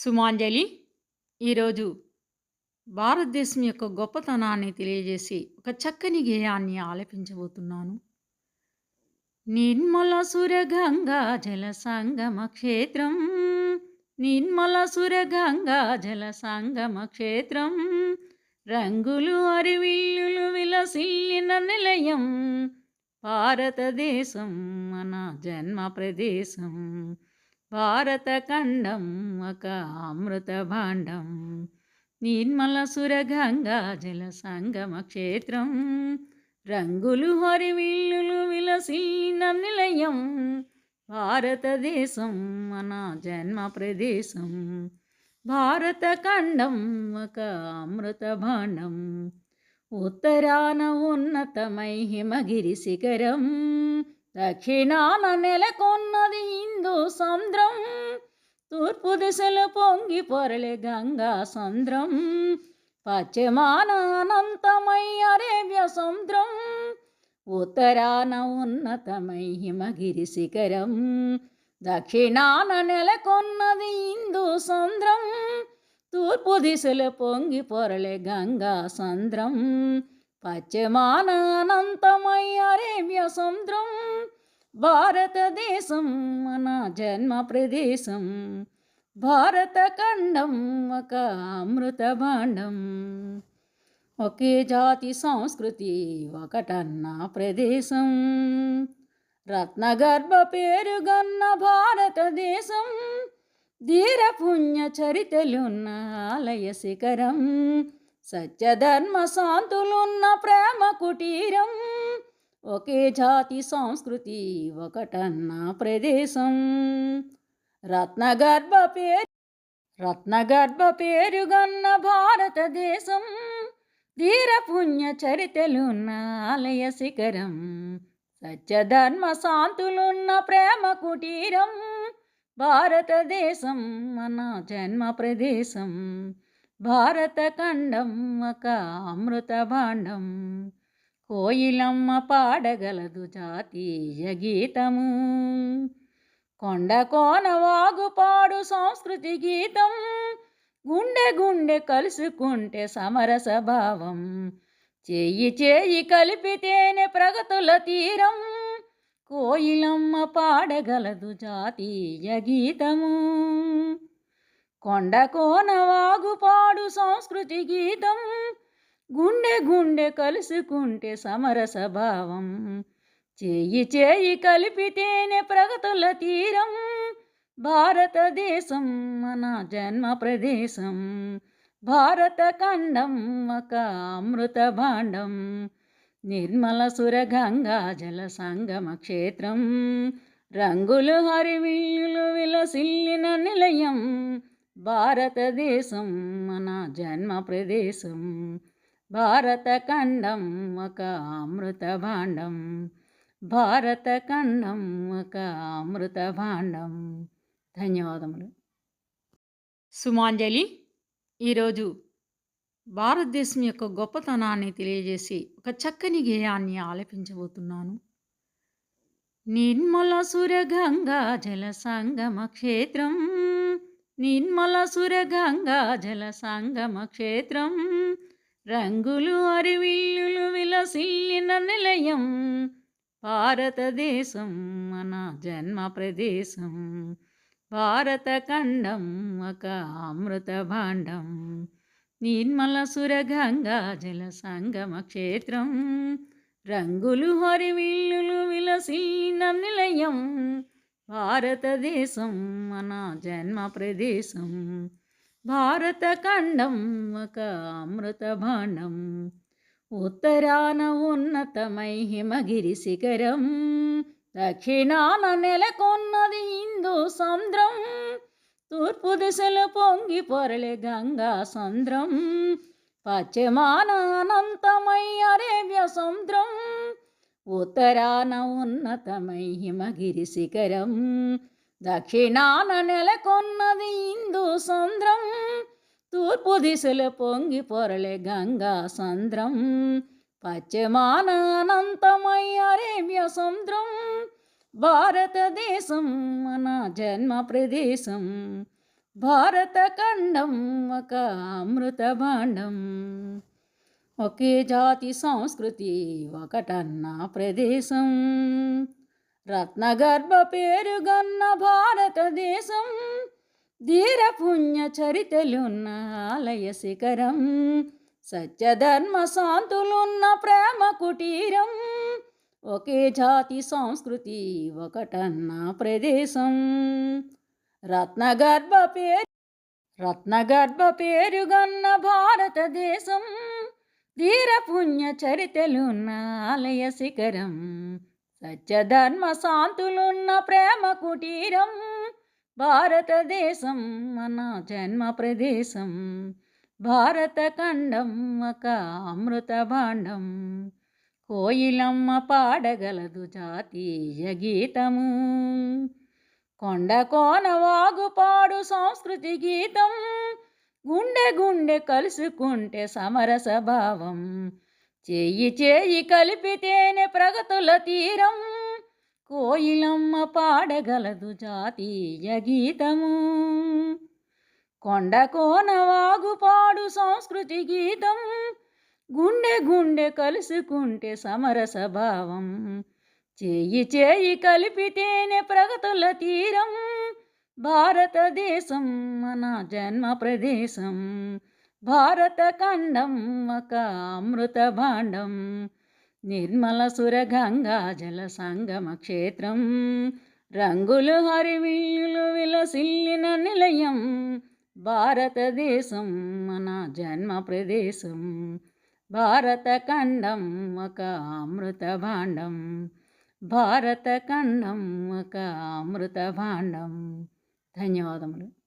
సుమాంజలి ఈరోజు భారతదేశం యొక్క గొప్పతనాన్ని తెలియజేసి ఒక చక్కని గేయాన్ని ఆలపించబోతున్నాను. నిర్మల సురగంగా జల సంగమ క్షేత్రం నిర్మల సురగంగా జల సంగమ క్షేత్రం రంగులు అరివిల్లులు విలసిల్లిన నిలయం భారతదేశం మన జన్మ ప్రదేశం. భారతఖండం ఒక అమృత భాండం. నిర్మల సురగంగా జల సంగమ క్షేత్రం. రంగులు హరివిల్లులు విలసిల్లిన నిలయం. భారతదేశం మన జన్మ ప్రదేశం. భారతఖండం ఒక అమృత భాండం. ఉత్తరాన ఉన్నతమై హిమగిరి శిఖరం. దక్షిణాన నెలకొన్నది హిందూ సముద్రం తూర్పు దిశలో పొంగి పొరలే గంగా సముద్రం పశ్చిమాన అనంతమై అరేబ్య సముద్రం. ఉత్తరాన ఉన్నతమై హిమగిరి శిఖరం. దక్షిణాన నెలకొన్నది హిందూ సముద్రం తూర్పు దిశలో పొంగి పొరలే గంగా సంద్రం. పశ్చిమాన అనంతమై అరేబ్య సముద్రం. భారతదేశం మన జన్మ ప్రదేశం. భారతఖండం ఒక అమృత భాండం. ఒకే జాతి సంస్కృతి ఒకటన్న ప్రదేశం. రత్నగర్భ పేరుగన్న భారతదేశం. ధీరపుణ్య చరితలున్న ఆలయ శిఖరం. సత్యధర్మ శాంతులున్న ప్రేమ కుటీరం. ఒకే జాతి సంస్కృతి ఒకటన్న ప్రదేశం. రత్నగర్భ పేరు రత్నగర్భ పేరుగన్న భారతదేశం. ధీర పుణ్య చరితలున్న ఆలయ శిఖరం. సత్యధర్మ శాంతులున్న ప్రేమ కుటీరం. భారతదేశం మన జన్మ ప్రదేశం. భారతఖండం ఒక అమృత భాండం. కోయిలమ్మ పాడగలదు జాతీయ గీతము. కొండ కోన వాగుపాడు సంస్కృతి గీతం. గుండె గుండె కలుసుకుంటే సమరస భావం. చేయి చేయి కలిపితేనే ప్రగతుల తీరం. కోయిలమ్మ పాడగలదు జాతీయ గీతము. కొండ కోన వాగుపాడు సంస్కృతి గీతం. గుండె గుండె కలుసుకుంటే సమరస భావం. చేయి చేయి కలిపితేనే ప్రగతుల తీరం. భారతదేశం మన జన్మ ప్రదేశం. భారతఖండం ఒక అమృత భాండం. నిర్మల సురగంగా జల సంగమ క్షేత్రం. రంగులు హరివిల్లులు విలసిల్లిన నిలయం. భారతదేశం మన జన్మ ప్రదేశం. భారతఖండం ఒక అమృత భాండం భారతఖండం ఒక అమృత భాండం ధన్యవాదములు. సుమాంజలి ఈరోజు భారతదేశం యొక్క గొప్పతనాన్ని తెలియజేసి ఒక చక్కని గేయాన్ని ఆలపించబోతున్నాను. నిర్మల సురగంగా జల సంగమ క్షేత్రం. నిర్మల సురగంగా జల సంగమ క్షేత్రం. రంగులు అరివిల్లులు విలసిల్లిన నిలయం. భారతదేశం మన జన్మ ప్రదేశం. భారతఖండం ఒక అమృత భాండం. నిర్మల సురగంగా జల సంగమ క్షేత్రం. రంగులు హరివిల్లులు విలసిల్లిన నిలయం. భారతదేశం మన జన్మ ప్రదేశం. భారతఖండం ఒక అమృత బాణం. ఉత్తరాన ఉన్నతమై హిమగిరి శిఖరం. దక్షిణాన నెలకొన్నది హిందూ సముద్రం తూర్పు దిశలో పొంగి పొరలే గంగా సముద్రం పశ్చిమాన అనంతమై అరేబ్య సముద్రం. ఉత్తరాన ఉన్నతమై హిమగిరి శిఖరం. దక్షిణాన నెలకొన్నది హిందూ సముద్రం తూర్పు దిశలు పొంగి పొరలే గంగా సంద్రం. పశ్చిమాన అనంతమయ్య అరేబ్య సముద్రం. భారతదేశం మన జన్మ ప్రదేశం. భారతఖండం ఒక అమృత భాండం. ఒకే జాతి సంస్కృతి ఒకటన్న ప్రదేశం. రత్నగర్భ పేరుగన్న భారతదేశం ధీర పుణ్య చరితలున్న ఆలయ శిఖరం సత్యధర్మ శాంతులున్న ప్రేమ కుటీరం ఒకే జాతి సంస్కృతి ఒకటన్న ప్రదేశం. రత్నగర్భ పేరు రత్నగర్భ పేరుగన్న భారతదేశం ధీర పుణ్య చరితలున్న ఆలయ శిఖరం సత్యధర్మ శాంతులున్న ప్రేమ కుటీరం భారతదేశం మన జన్మ ప్రదేశం భారతఖండం ఒక అమృత భాండం కోయిలమ్మ పాడగలదు జాతీయ గీతము. కొండ కోన వాగుపాడు సంస్కృతి గీతం గుండె గుండె కలుసుకుంటే సమరస భావం చేయి చేయి కలిపితేనే ప్రగతుల తీరం. కోయిలమ్మ పాడగలదు జాతీయ గీతము. కొండ కోన వాగుపాడు సంస్కృతి గీతం. గుండె గుండె కలుసుకుంటే సమరస భావం. చేయి చేయి కలిపితేనే ప్రగతుల తీరం. భారతదేశం మన జన్మ ప్రదేశం. భారత ఖండం ఒక అమృత భాండం నిర్మల సురగంగా జల సంగమ క్షేత్రం రంగులు హరివిల్లులు విలసిల్లిన నిలయం భారతదేశం మన జన్మ ప్రదేశం భారతఖండం ఒక అమృత భాండం భారతఖండం ఒక అమృత భాండం ధన్యవాదములు.